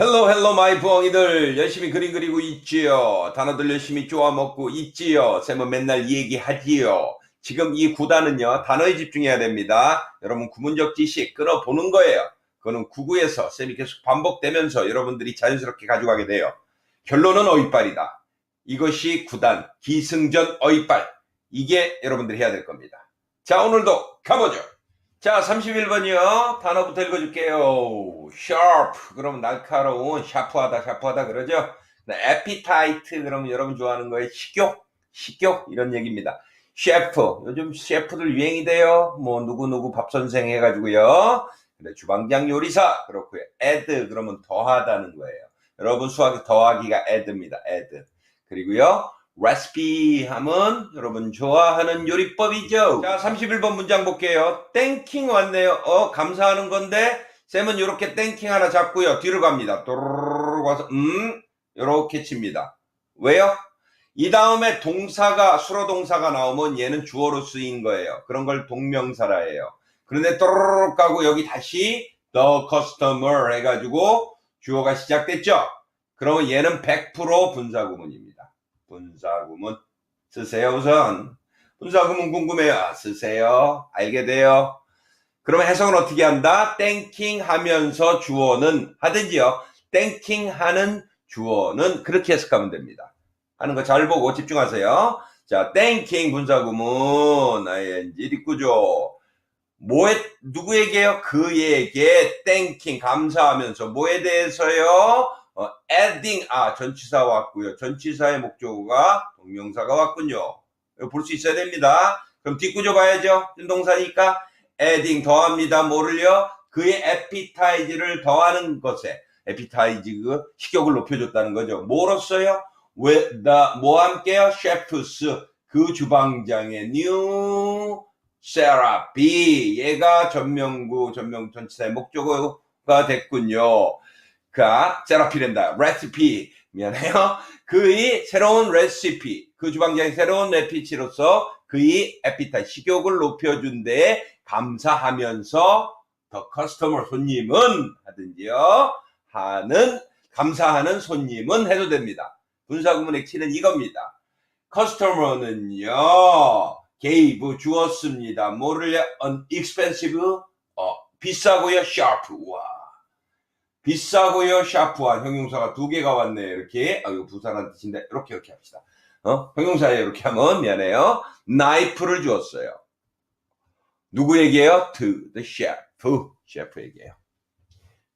헬로 헬로 마이 부엉이들. 열심히 그림 그리고 있지요. 단어들 열심히 쪼아 먹고 있지요. 쌤은 맨날 얘기하지요. 지금 이 구단은요 단어에 집중해야 됩니다. 여러분 구문적 지식 끌어보는 거예요. 그거는 구구에서 쌤이 계속 반복되면서 여러분들이 자연스럽게 가져가게 돼요. 결론은 어이빨이다. 이것이 구단 기승전 어이빨. 이게 여러분들이 해야 될 겁니다. 자 오늘도 가보죠 자, 31번이요. 단어부터 읽어줄게요. sharp. 그러면 날카로운, 샤프하다, 샤프하다 그러죠? appetite. 그러면 여러분 좋아하는 거에 식욕, 식욕 이런 얘기입니다. 셰프. 요즘 셰프들 유행이 돼요. 뭐 누구누구 밥 선생 해가지고요. 근데 주방장 요리사 그렇고요. add 그러면 더하다는 거예요. 여러분 수학에 더하기가 add입니다. add. 그리고요. 레시피 하면 여러분 좋아하는 요리법이죠. 자, 31번 문장 볼게요. 땡킹 왔네요. 어, 감사하는 건데 쌤은 이렇게 땡킹 하나 잡고요. 뒤로 갑니다. 또르르 와서 음, 이렇게 칩니다. 왜요? 이 다음에 동사가 수로 동사가 나오면 얘는 주어로 쓰인 거예요. 그런 걸 동명사라 해요. 그런데 또르르 가고 여기 다시 the customer 해가지고 주어가 시작됐죠. 그러면 얘는 100% 분사구문입니다. 분사구문 쓰세요 우선. 분사구문 궁금해요. 쓰세요. 알게 돼요. 그러면 해석은 어떻게 한다? 땡킹 하면서 주어는 하든지요. 땡킹 하는 주어는 그렇게 해석하면 됩니다. 하는 거 잘 보고 집중하세요. 자 땡킹 분사구문. ing 뒷구조. 뭐에 누구에게요? 그에게 땡킹 감사하면서 뭐에 대해서요 어, adding 아 전치사 왔고요. 전치사의 목적어가 동명사가 왔군요. 볼 수 있어야 됩니다. 그럼 뒷구조 봐야죠. 동사니까 adding 더합니다. 뭐를요? 그의 appetize를 더하는 것에 appetize 그 식욕을 높여줬다는 거죠. 뭐로써요? with the 뭐와 함께요? chefs 그 주방장의 new therapy 얘가 전명구 전명 전치사의 목적어가 됐군요. 가 세라피랜다. 레시피. 미안해요. 그의 새로운 레시피. 그 주방장의 새로운 레시피로서 그의 에피타 식욕을 높여준 데에 감사하면서 더 커스터머 손님은 하든지요. 하는 감사하는 손님은 해도 됩니다. 분사구문 액치는 이겁니다. 커스터머는요 gave 주었습니다. 뭐를 unexpensive 어, 비싸고요. Sharp. 와 비싸고요 샤프한 형용사가 두 개가 왔네요 이렇게. 아 이거 부산한 뜻인데 이렇게 이렇게 합시다. 어? 형용사에 이렇게 하면 미안해요. 나이프를 주었어요. 누구에게요? to the chef 셰프에게요.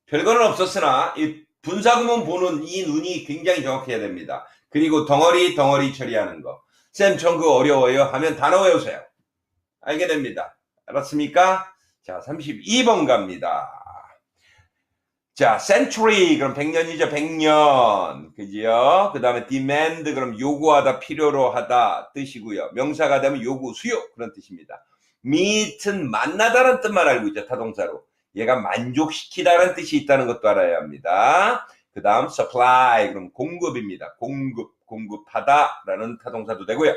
별거는 없었으나 이 분사구문 보는 이 눈이 굉장히 정확해야 됩니다. 그리고 덩어리 덩어리 처리하는 거쌤 전 그거 어려워요? 하면 단어 외우세요. 알게 됩니다. 알았습니까? 자 32번 갑니다 자, century 그럼 100년이죠. 100년. 그지요? 그다음에 demand 그럼 요구하다, 필요로 하다 뜻이고요. 명사가 되면 요구, 수요 그런 뜻입니다. meet은 만나다라는 뜻만 알고 있죠. 타동사로. 얘가 만족시키다라는 뜻이 있다는 것도 알아야 합니다. 그다음 supply 그럼 공급입니다. 공급, 공급하다라는 타동사도 되고요.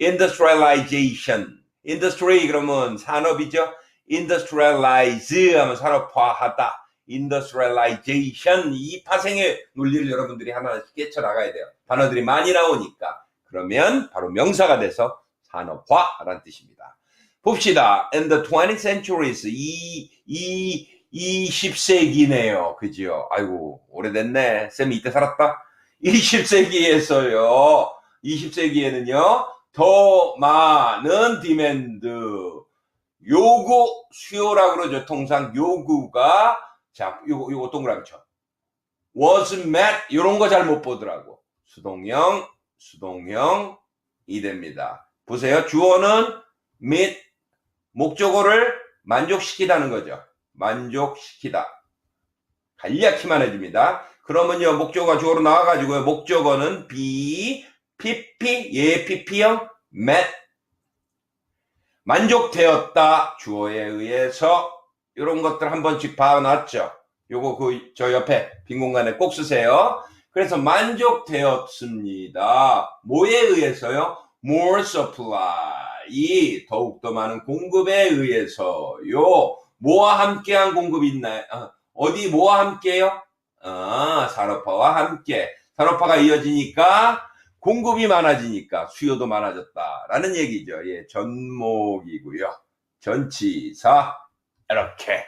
industrialization. industry 그러면 산업이죠. industrialize 하면 산업화하다. Industrialization 이 파생의 논리를 여러분들이 하나씩 깨쳐 나가야 돼요. 단어들이 많이 나오니까 그러면 바로 명사가 돼서 산업화라는 뜻입니다. 봅시다. In the 20th centuries 이, 이 20세기네요. 그지요? 아이고 오래됐네. 쌤이 이때 살았다. 20세기에서요. 20세기에는요. 더 많은 디맨드 요구 수요라고 그러죠. 통상 요구가 자, 요거, 요거 동그라미 쳐. was met, 요런 거 잘 못 보더라고. 수동형, 수동형, 이 됩니다. 보세요. 주어는 meet, 목적어를 만족시키다는 거죠. 만족시키다. 간략히만 해줍니다. 그러면요, 목적어가 주어로 나와가지고요, 목적어는 be, pp, 예, pp형, met. 만족되었다. 주어에 의해서 이런 것들 한 번씩 봐놨죠. 요거 그 저 옆에 빈 공간에 꼭 쓰세요. 그래서 만족되었습니다. 뭐에 의해서요? More supply. 더욱더 많은 공급에 의해서요. 뭐와 함께한 공급이 있나요? 어, 어디 뭐와 함께요? 어, 산업화와 함께 산업화가 이어지니까 공급이 많아지니까 수요도 많아졌다라는 얘기죠. 예, 전목이고요. 전치사 이렇게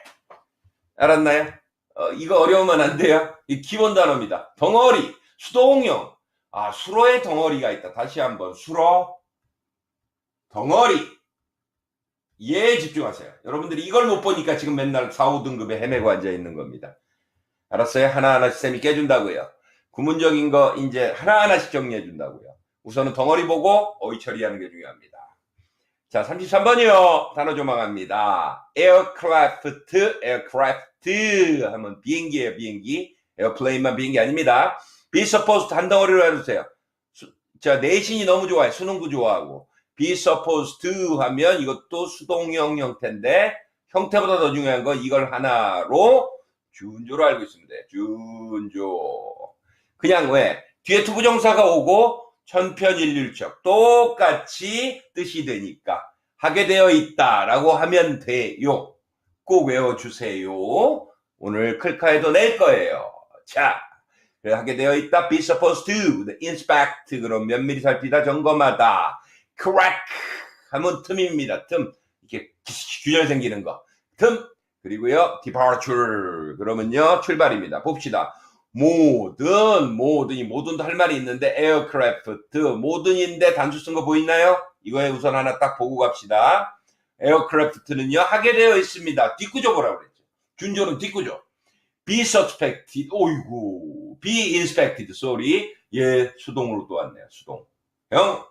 알았나요? 어, 이거 어려우면 안 돼요. 이 기본 단어입니다. 덩어리, 수동형. 아, 수로에 덩어리가 있다. 다시 한번 수로, 덩어리. 얘에 집중하세요. 여러분들이 이걸 못 보니까 지금 맨날 4, 5등급에 헤매고 앉아 있는 겁니다. 알았어요? 하나하나씩 쌤이 깨준다고요. 구문적인 거 이제 하나하나씩 정리해 준다고요. 우선은 덩어리 보고 어휘 처리하는 게 중요합니다. 자, 33번이요. 단어 조망합니다. aircraft, aircraft 하면 비행기예요, 비행기. 에어플레인만 비행기 아닙니다. be supposed 한 덩어리로 해주세요. 수- 자, 내신이 너무 좋아요. 수능도 좋아하고. be supposed to 하면 이것도 수동형 형태인데 형태보다 더 중요한 건 이걸 하나로 준조로 알고 돼. 준조. 그냥 왜? 뒤에 투부정사가 오고 천편일률적 똑같이 뜻이 되니까 하게 되어 있다라고 하면 돼요. 꼭 외워주세요. 오늘 클카에도 낼 거예요. 자, 하게 되어 있다. be supposed to, inspect 그럼 면밀히 살피다 점검하다. crack 하면 틈입니다. 틈 이렇게 균열 생기는 거. 틈 그리고요 departure 그러면요 출발입니다. 봅시다. 모든 모든이 모든도 할 말이 있는데 에어크래프트 모든인데 단수 쓴 거 보이나요? 이거에 우선 하나 딱 보고 갑시다. 에어크래프트는요 하게 되어 있습니다. 뒷구조 보라고 그랬죠. 준조는 뒷구조. be suspected. 오이구. be inspected. sorry. 예, 수동으로 또 왔네요. 수동. 형.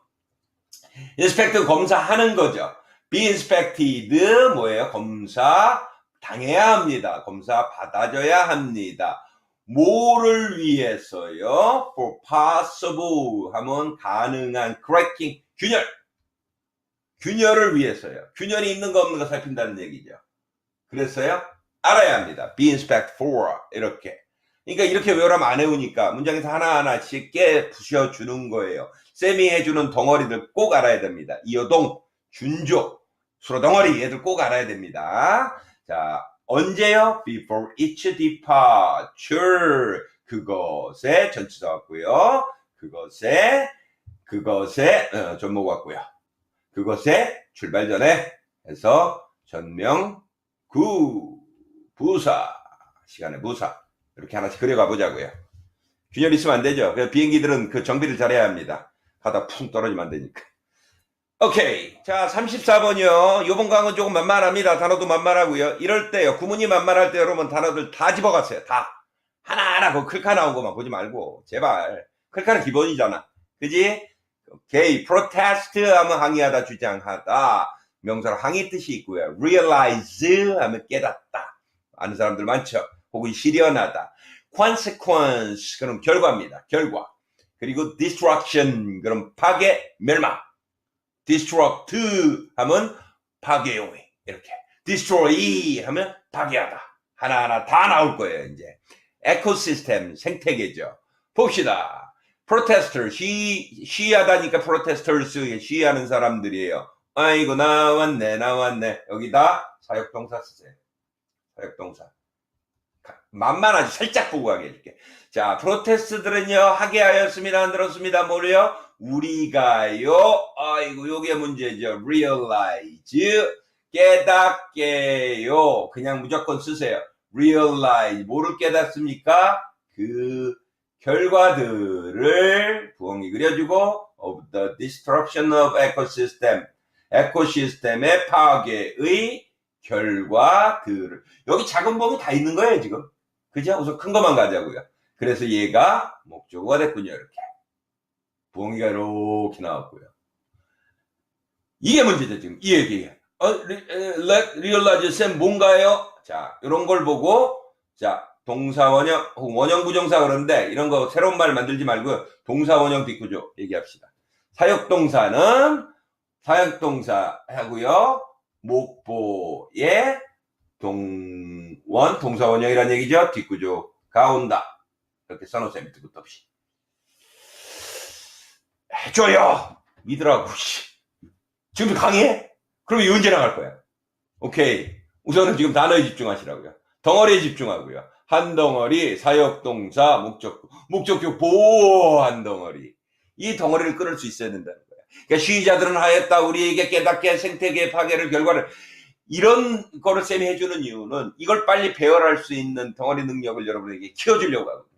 inspect 검사하는 거죠. be inspected 뭐예요? 검사 당해야 합니다. 검사 받아줘야 합니다. 뭐를 위해서요? for possible 하면 가능한 cracking 균열 균열을 위해서요. 균열이 있는 거 없는 거 살핀다는 얘기죠. 그랬어요? 알아야 합니다. be inspect for 이렇게. 그러니까 이렇게 외우라면 안 외우니까 문장에서 하나하나씩 깨 부셔 주는 거예요. 쌤이 해주는 덩어리들 꼭 알아야 됩니다. 이어동, 준조, 수로 덩어리 얘들 꼭 알아야 됩니다. 자, 언제요? Before each departure. 그것에 전치사 왔고요. 그것에 그것에 어, 전목 왔고요. 그것에 출발 전에 해서 전명 구 부사 시간에 부사 이렇게 하나씩 그려가 보자고요. 균열 있으면 안 되죠. 비행기들은 그 정비를 잘해야 합니다. 가다 푹 떨어지면 안 되니까. 오케이. 자, 34번이요. 요번 강은 조금 만만합니다. 단어도 만만하고요. 이럴 때요. 구문이 만만할 때 여러분 단어들 다 집어갔어요. 다. 하나하나 그 클카 나온 것만 보지 말고. 제발. 클카는 기본이잖아. 그지? 오케이. protest 하면 항의하다, 주장하다. 명사로 항의 뜻이 있고요. realize 하면 깨닫다. 아는 사람들 많죠. 혹은 실현하다. consequence 그럼 결과입니다. 결과. 그리고 destruction 그럼 파괴, 멸망. Destruct 하면 파괴용이 이렇게. destroy 하면 파괴하다. 하나하나 다 나올 거예요, 이제. 에코시스템 생태계죠. 봅시다. protester 시 시하다니까 protesters 시하는 사람들이에요. 아이고 나왔네 나왔네 여기다 사역동사 쓰세요. 사역동사. 만만하지 살짝 보고 가게 해줄게. 자, 프로테스트들은요 하게 하였습니다. 안 들었습니다. 뭐래요? 우리가요. 아이고 요게 문제죠. realize 깨닫게요. 그냥 무조건 쓰세요. realize 뭐를 깨닫습니까? 그 결과들을 부엉이 그려주고 of the destruction of ecosystem 에코시스템의 파괴의 결과들을 여기 작은 범위 다 있는 거예요 지금 그죠? 우선 큰 것만 가자고요 그래서 얘가 목적어가 됐군요 이렇게. 부엉이가 이렇게 나왔고요. 이게 문제죠 지금. 이 얘기. 어, 리, realize 쌤 뭔가요? 자 이런 걸 보고 자 동사 원형 부정사 그런데 이런 거 새로운 말 만들지 말고 동사 원형 뒷구조 얘기합시다. 사역동사는 사역동사 하고요. 목보의 동원 동사 원형이란 얘기죠. 뒷구조가 온다 이렇게 써놓으세요 밑에 끝 없이 해줘요 믿으라고 씨. 지금 강의해? 그럼 언제 나갈 거야 오케이 우선은 지금 단어에 집중하시라고요 덩어리에 집중하고요 한 덩어리, 사역동사, 목적, 목적격 보호 한 덩어리. 이 덩어리를 끊을 수 있어야 된다는 거야. 그러니까 시위자들은 하였다. 우리에게 깨닫게 생태계 파괴를 결과를 이런 거를 쌤이 해주는 이유는 이걸 빨리 배열할 수 있는 덩어리 능력을 여러분에게 키워주려고 거예요.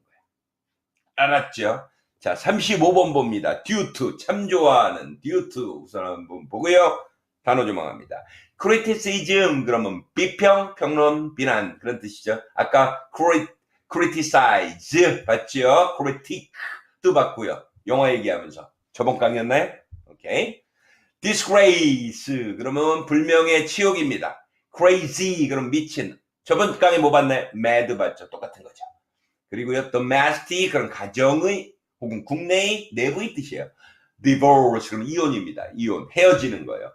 알았죠? 자, 35번 봅니다. to. 참 좋아하는 to. 우선 한번 보고요. 단어 조망합니다. criticism 그러면 비평, 평론, 비난 그런 뜻이죠. 아까 crit, criticize 봤죠? critique도 봤고요. 영어 얘기하면서 저번 강의였나요? 오케이. disgrace 그러면 불명예 치욕입니다. crazy 그럼 미친. 저번 강의 뭐 봤나요? mad 봤죠? 똑같은 거죠. 그리고요 domestic 그럼 가정의 혹은 국내의 내부의 뜻이에요. divorce 그럼 이혼입니다. 이혼 헤어지는 거예요.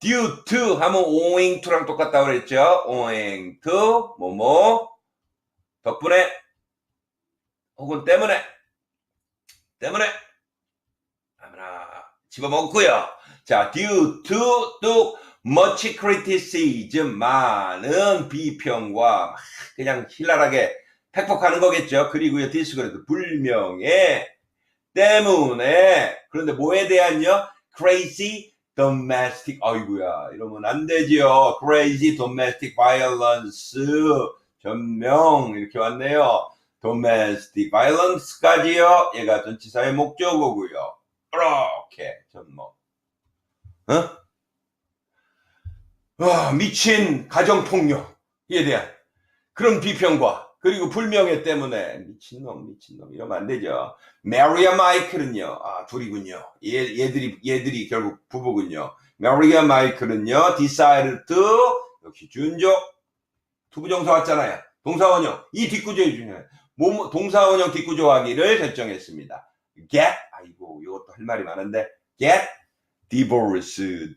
due to 하면 owing to랑 똑같다고 그랬죠. owing to 뭐뭐 덕분에 혹은 때문에 때문에 아무나 집어먹고요. 자, due to 또 much criticism 많은 비평과 막 그냥 신랄하게 팩폭하는 거겠죠. 그리고요, 디스 그래도 불명예 때문에 그런데 뭐에 대한요? crazy domestic 아이고야 이러면 안 되지요. crazy domestic violence 전명 이렇게 왔네요. domestic violence까지요. 얘가 전치사의 목적어고요. 이렇게 전뭐 어? 와, 미친 가정폭력에 대한 그런 비평과 그리고 불명예 때문에 미친놈 미친놈 이러면 안 되죠. 메리아 마이클은요. 아 둘이군요. 얘, 얘들이 얘들이 결국 부부군요. 메리아 마이클은요. to 역시 준조 투부정사 왔잖아요. 동사원형 이 뒷구조에 중요해요. 뭐, 동사원형 뒷구조하기를 결정했습니다. get 아이고 이것도 할 말이 많은데 get divorced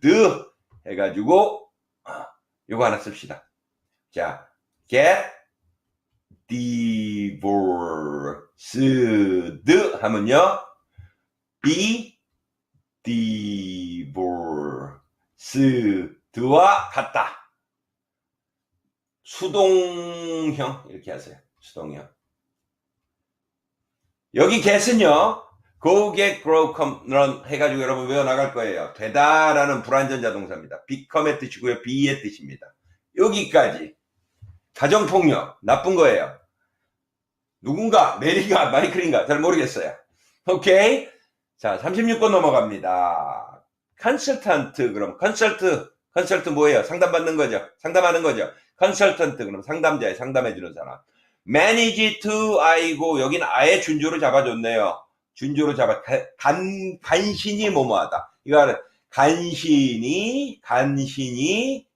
해가지고 아, 요거 하나 씁시다. 자, get divorced 하면요, be divorced와 같다. 수동형 이렇게 하세요. 수동형. 여기 get은요, go get, grow, come, run 해가지고 여러분 외워 나갈 거예요. 되다라는 불완전 자 동사입니다. become의 뜻이고요. be의 뜻입니다. 여기까지. 가정폭력, 나쁜 거예요. 누군가, 메리가, 마이클인가, 잘 모르겠어요. 오케이? 자, 36번 넘어갑니다. 컨설턴트, 그럼, 컨설트, 컨설트 뭐예요? 상담받는 거죠? 상담하는 거죠? 컨설턴트, 그럼 상담자에 상담해주는 사람. manage 아이고, 여긴 아예 준조로 잡아줬네요. 준조로 잡아, 간, 간신히 뭐뭐하다. 이거 간신히, 간신히,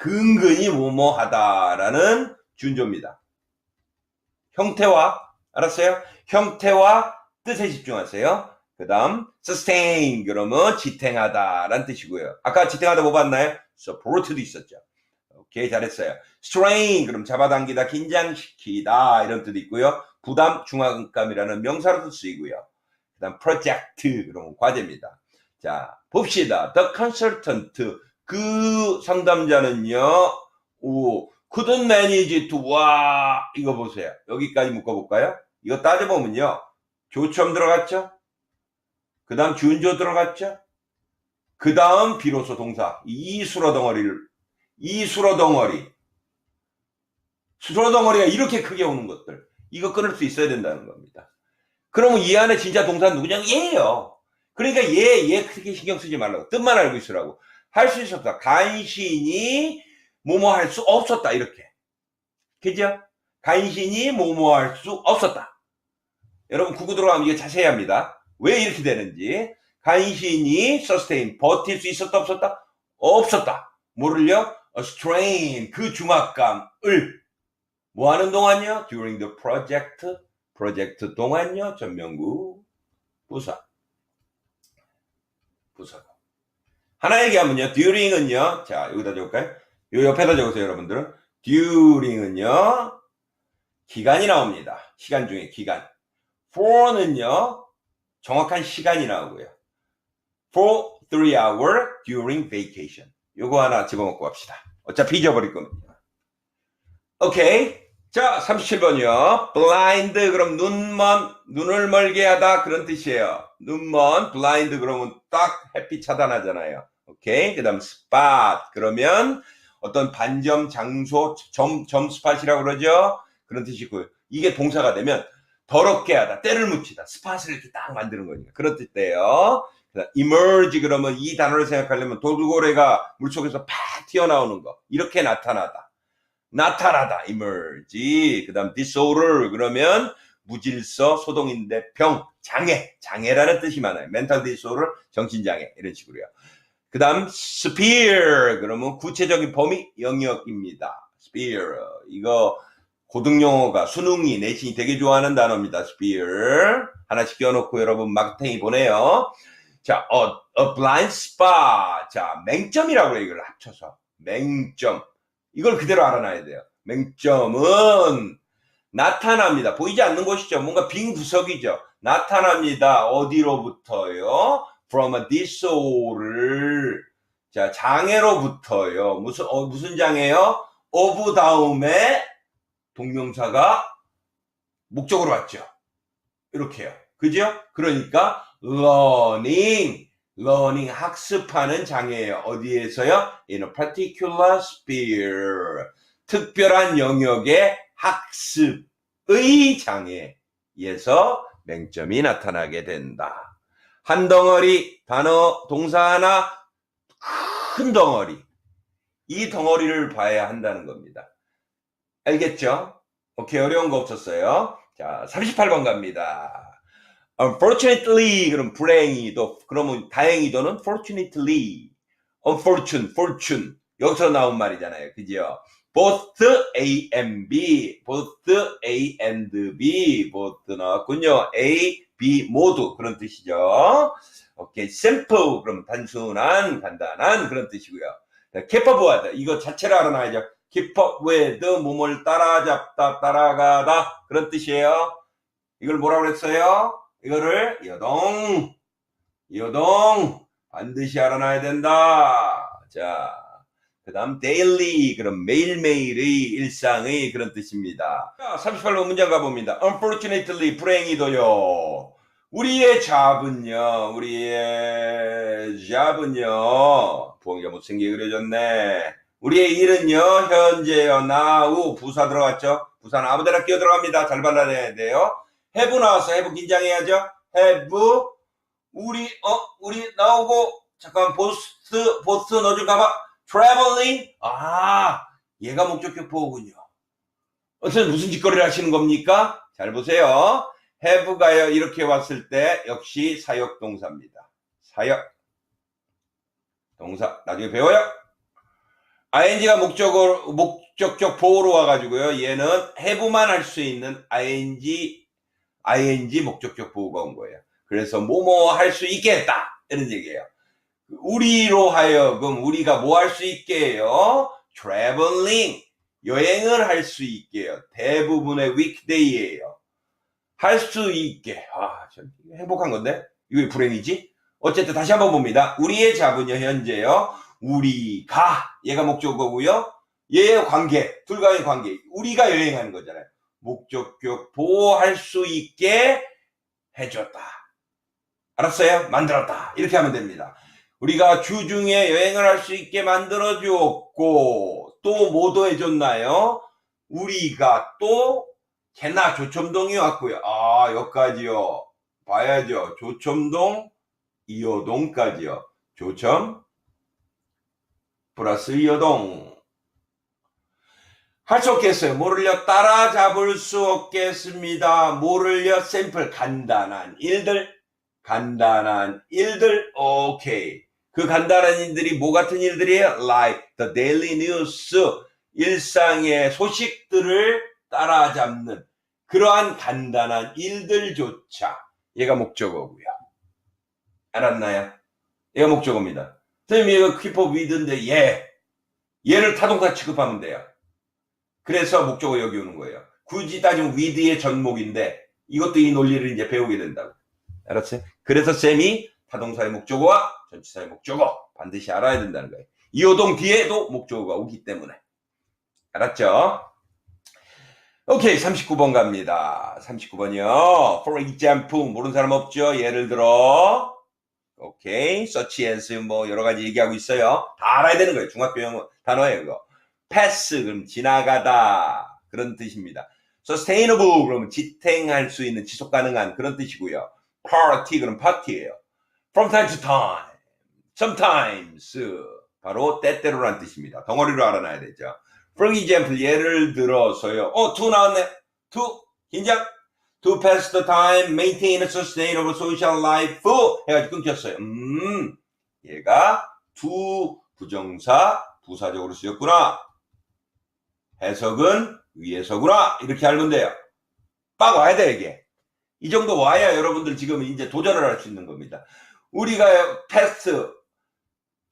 근근히 뭐뭐하다라는 준조입니다. 형태와 알았어요? 형태와 뜻에 집중하세요. 그 다음 sustain 그러면 지탱하다라는 뜻이고요. 아까 지탱하다 뭐 봤나요? support도 있었죠. 오케이 잘했어요. strain 그럼 잡아당기다 긴장시키다 이런 뜻이 있고요. 부담 중압감이라는 명사로도 쓰이고요. 그 다음 project 그러면 과제입니다. 자 봅시다. The consultant 그 상담자는요, 오, couldn't manage to, 와, 이거 보세요. 여기까지 묶어볼까요? 이거 따져보면요, 조처음 들어갔죠? 그 다음 준조 들어갔죠? 그 다음 비로소 동사, 이 수로 덩어리를, 이 수로 덩어리. 수로 덩어리가 이렇게 크게 오는 것들. 이거 끊을 수 있어야 된다는 겁니다. 그러면 이 안에 진짜 동사는 누구냐? 얘예요. 그러니까 얘, 얘 크게 신경 쓰지 말라고. 뜻만 알고 있으라고. 할 수 있었다. 간신히 뭐뭐 할 수 없었다. 이렇게. 그죠? 간신히 뭐뭐 할 수 없었다. 여러분 국어 들어가면 이게 자세히 합니다. 왜 이렇게 되는지. 간신히 sustain 버틸 수 있었다 없었다? 없었다. 뭐를요? A strain 그 중압감을 뭐 하는 동안요? During the project 프로젝트 동안요? 전명구 부사 부사고 하나 얘기하면요. during은요. 자, 여기다 적을까요? 요 옆에다 적으세요, 여러분들은. during은요. 기간이 나옵니다. 시간 중에 기간. for는요. 정확한 시간이 나오고요. for three hour during vacation. 요거 하나 집어먹고 갑시다. 어차피 잊어버릴 겁니다. 오케이. 자, 37번이요. blind 그럼 눈먼 눈을 멀게 하다 그런 뜻이에요. 눈먼 blind 그러면 딱 햇빛 차단하잖아요. 오케이. 그 다음 spot 그러면 어떤 반점 장소 점 점 스팟이라고 그러죠. 그런 뜻이고요. 이게 동사가 되면 더럽게 하다, 때를 묻히다, 스팟을 이렇게 딱 만드는 거니까 그런 뜻이에요. emerge 그러면 이 단어를 생각하려면 돌고래가 물속에서 팍 튀어나오는 거 이렇게 나타나다. 나타나다 emerge 그 다음 disorder 그러면 무질서 소동인데 병 장애 장애라는 뜻이 많아요 mental disorder 정신장애 이런 식으로요 그 다음 sphere 그러면 구체적인 범위 영역입니다 sphere 이거 고등용어가 수능이 내신이 되게 좋아하는 단어입니다 sphere 하나씩 끼워놓고 여러분 마케팅이 보내요 자 a, a blind spot 자 맹점이라고 해요 이걸 합쳐서 맹점 이걸 그대로 알아놔야 돼요. 맹점은 나타납니다. 보이지 않는 곳이죠. 뭔가 빈 구석이죠. 나타납니다. 어디로부터요? From a disorder. 자, 장애로부터요. 무슨, 어, 무슨 장애요? of 다음에 동명사가 목적으로 왔죠. 이렇게요. 그죠? 그러니까 learning learning 학습하는 장애예요. 어디에서요? In a particular sphere. 특별한 영역의 학습의 장애에서 맹점이 나타나게 된다. 한 덩어리 단어 동사 하나 큰 덩어리. 이 덩어리를 봐야 한다는 겁니다. 알겠죠? 오케이 어려운 거 없었어요. 자 38번 갑니다. Unfortunately 그럼 불행히도 그러면 다행히도는 fortunately. Unfortunate fortune. 여기서 나온 말이잖아요. 그죠? Both A and B. Both A and B. Both 나왔군요. A, B 모두. 그런 뜻이죠 오케이 simple 그럼 단순한 간단한 그런 뜻이고요 with 이거 자체를 알아놔야죠 with 몸을 따라잡다 따라가다 그런 뜻이에요 이걸 뭐라고 그랬어요? 이거를 여동 여동 반드시 알아놔야 된다. 자, 그 다음 daily 그럼 매일매일의 일상의 그런 뜻입니다. 자, 38번 문장 가봅니다. Unfortunately 불행히도요. 우리의 잡은요. 우리의 잡은요. 부엉이가 못생기게 그려졌네. 우리의 일은요. 현재요. now 부사 들어갔죠. 부사는 아무데나 끼어 들어갑니다. 잘 발라내야 돼요. have 나왔어. have 긴장해야죠. have 우리 어 우리 나오고 잠깐 보스 보스 넣어줄까 봐. traveling 아 얘가 목적격 보호군요. 어쨌든 무슨 짓거리를 하시는 겁니까? 잘 보세요. Have가요 이렇게 왔을 때 역시 사역 동사입니다. 사역 동사 나중에 배워요. ing가 목적어 목적격 보호로 와가지고요. 얘는 have만 할 수 있는 ing ing 목적격 보호가 온 거예요. 그래서 뭐뭐 할 수 있게 했다. 이런 얘기예요. 우리로 하여금 우리가 뭐 할 수 있게 해요? traveling. 여행을 할 수 있게 해요. 대부분의 weekday예요. 할 수 있게. 아, 참 행복한 건데? 왜 불행이지? 어쨌든 다시 한번 봅니다. 우리의 잡은요, 현재요. 우리가, 얘가 목적어고요. 얘의 관계, 둘과의 관계. 우리가 여행하는 거잖아요. 목적격 보호할 수 있게 해줬다. 알았어요? 만들었다. 이렇게 하면 됩니다. 우리가 주중에 여행을 할 수 있게 만들어 주었고, 또 뭐도 해줬나요? 우리가 또 개나 조첨동이 왔고요. 아, 여기까지요. 봐야죠. 조첨동, 이어동까지요. 조첨, 플러스 이어동. 할 수 없겠어요. 뭐를요? 따라잡을 수 없겠습니다. 뭐를요? 샘플 간단한 일들, 간단한 일들, 오케이. 그 간단한 일들이 뭐 같은 일들이에요? Like the daily news, 일상의 소식들을 따라잡는 그러한 간단한 일들조차 얘가 목적어고요. 알았나요? 얘가 목적어입니다. 선생님 얘가 키퍼 위드인데 얘 얘를 타동사 취급하면 돼요. 그래서 목적어 여기 오는 거예요. 굳이 따지면 위드의 전목인데 이것도 이 논리를 이제 배우게 된다고. 알았어요? 그래서 쌤이 타동사의 목적어와 전치사의 목적어 반드시 알아야 된다는 거예요. 이호동 뒤에도 목적어가 오기 때문에. 알았죠? 오케이, 39번 갑니다. 39번이요. For example, 모르는 사람 없죠? 예를 들어, 오케이, such as, 뭐, 여러 가지 얘기하고 있어요. 다 알아야 되는 거예요. 중학교 영어 단어예요, 그거. pass, 그럼 지나가다. 그런 뜻입니다. sustainable, 그러면 지탱할 수 있는, 지속 가능한 그런 뜻이고요. party, 그럼 파티예요. from time to time, sometimes, 바로 때때로란 뜻입니다. 덩어리로 알아놔야 되죠. For example, 예를 들어서요. 어, to 나왔네. to, 긴장. to pass the time, maintain a sustainable social life. 해가지고 끊겼어요. 음, 얘가 to 부정사 부사적으로 쓰였구나. 해석은 위에서구나. 이렇게 알면 돼요. 빡 와야 돼, 이게. 이 정도 와야 여러분들 지금 이제 도전을 할 수 있는 겁니다. 우리가 패스트,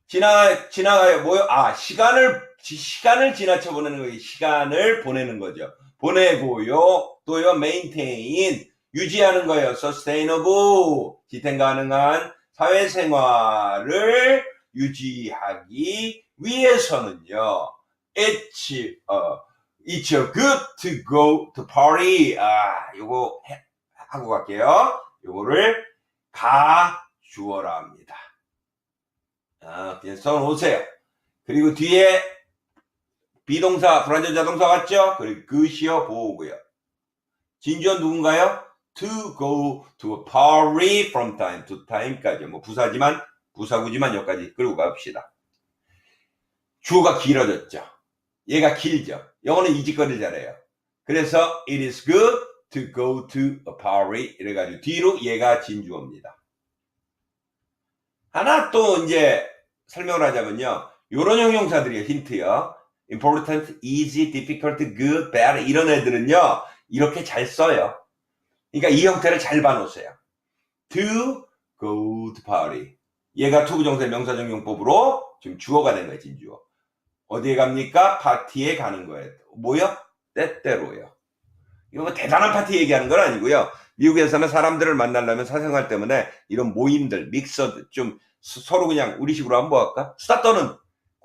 지나, 지나가요. 뭐요? 아, 시간을, 지- 시간을 지나쳐 보내는 거예요. 시간을 보내는 거죠. 보내고요. 또요, maintain, 유지하는 거예요. sustainable, 지탱 가능한 사회생활을 유지하기 위해서는요. It's, 어, it's a good to go to party. 아, 요거 해- 하고 갈게요. 요거를 가 주어라 합니다. 아, 그냥 써 놓으세요. 그리고 뒤에 비동사, 불완전 자동사 왔죠? 그리고 그시어 보고요. 진주어 누군가요? To go to a party from time to time까지. 뭐 부사지만, 부사구지만 여기까지 끌고 갑시다. 주어가 길어졌죠. 얘가 길죠. 영어는 이직거리 잘해요. 그래서 it is good to go to a party 이래가지고 뒤로 얘가 진주어입니다. 하나 또 이제 설명을 하자면요. 요런 형용사들이에요. 힌트요. Important, easy, difficult, good, bad 이런 애들은요. 이렇게 잘 써요. 그러니까 이 형태를 잘 봐놓으세요. to go to party. 얘가 투부정사의 명사적 용법으로 지금 주어가 된 거예요. 진주어. 어디에 갑니까? 파티에 가는 거예요. 뭐요? 때때로요. 이거 뭐 대단한 파티 얘기하는 건 아니고요. 미국에서는 사람들을 만나려면 사생활 때문에 이런 모임들, 믹서 좀 수- 서로 그냥 우리 식으로 한번 뭐 할까? 수다 떠는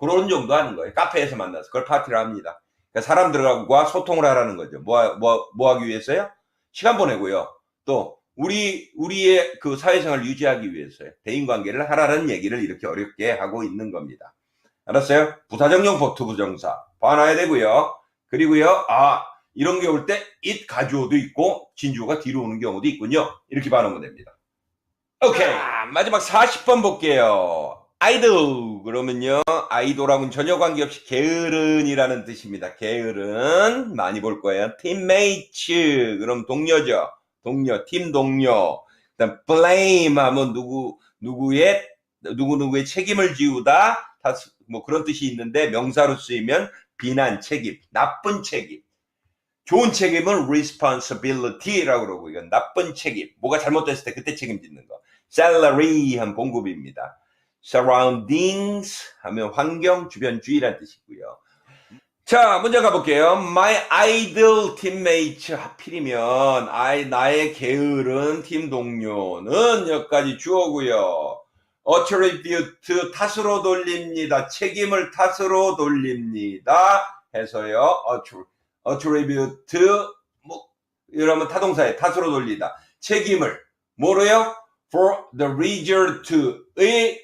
그런 정도 하는 거예요. 카페에서 만나서 그걸 파티를 합니다. 그러니까 사람들과 소통을 하라는 거죠. 뭐, 하- 뭐, 뭐 하기 위해서요? 시간 보내고요. 또 우리 우리의 그 사회생활을 유지하기 위해서요. 대인 관계를 하라는 얘기를 이렇게 어렵게 하고 있는 겁니다. 알았어요? 부사적 용법 투부정사 봐놔야 되고요. 그리고요. 아 이런 게 올 때 it 가주어도 있고 진주어가 뒤로 오는 경우도 있군요. 이렇게 봐놓으면 됩니다. 오케이. 자, 마지막 40번 볼게요. 아이돌 그러면요. 아이돌하고는 전혀 관계없이 게으른이라는 뜻입니다. 게으른 많이 볼 거예요. 팀메이츠 그럼 동료죠. 동료, 팀 동료. 그다음 blame 하면 누구 누구의 누구 누구의 책임을 지우다 다 뭐 그런 뜻이 있는데 명사로 쓰이면 비난 책임, 나쁜 책임. 좋은 책임은 responsibility라고 그러고 이건 나쁜 책임. 뭐가 잘못됐을 때 그때 책임지는 거. salary 한 봉급입니다. Surroundings 하면 환경, 주변 주의란 뜻이고요. 자, 먼저 가볼게요. My idle teammates 하필이면 I, 나의 게으른 팀 동료는 여기까지 주어고요. attribute 탓으로 돌립니다. 책임을 탓으로 돌립니다. 해서요. attri- attribute 뭐 이러면 타동사에 탓으로 돌리다. 책임을 뭐로요? for the result의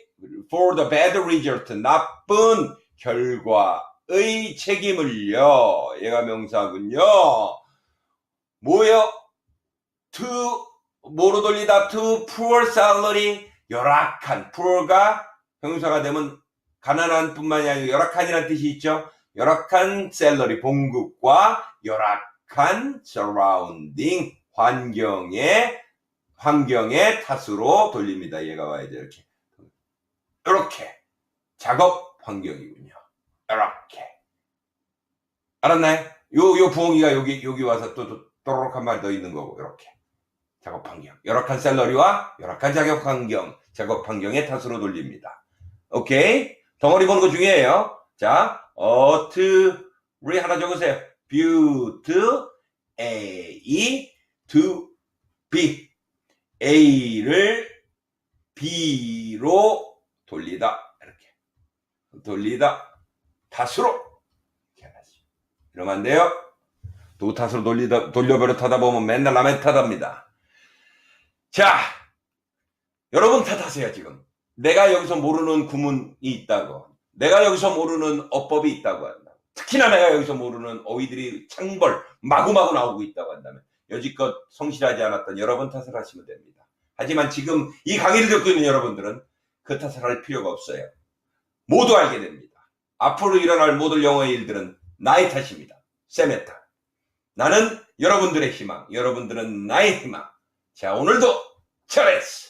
for the bad result 나쁜 결과의 책임을요. 얘가 명사군요. 뭐요? to 뭐로 돌리다? to poor salary 열악한 poor가 형용사가 되면 가난한 뿐만이 아니라 열악한이라는 뜻이 있죠. 열악한 셀러리 봉급과 열악한 surrounding 환경의 환경의 탓으로 돌립니다. 얘가 와야죠. 이렇게 이렇게 작업 환경이군요. 이렇게 알았나요? 요 요 부엉이가 여기 여기 와서 또, 또 또록 한 마리 더 있는 거고 이렇게 작업 환경 열악한 셀러리와 열악한 작업 환경 작업 환경의 탓으로 돌립니다. 오케이 덩어리 보는 거 중요해요. 자 어트 우리 하나 적으세요. beauty A to B A를 B로 돌리다 이렇게 돌리다 탓으로 이렇게 하지. 이러면 안 돼요. 두 탓으로 돌리다, 돌려버릇하다 보면 맨날 남의 탓합니다. 자, 여러분 탓하세요, 지금. 내가 여기서 모르는 구문이 있다고. 내가 여기서 모르는 어법이 있다고 한다. 특히나 내가 여기서 모르는 어휘들이 창벌, 마구마구 나오고 있다고 한다면 여지껏 성실하지 않았던 여러분 탓을 하시면 됩니다. 하지만 지금 이 강의를 듣고 있는 여러분들은 그 탓을 할 필요가 없어요. 모두 알게 됩니다. 앞으로 일어날 모든 영어의 일들은 나의 탓입니다. 쌤의 탓. 나는 여러분들의 희망, 여러분들은 나의 희망. 자, 오늘도 차레스!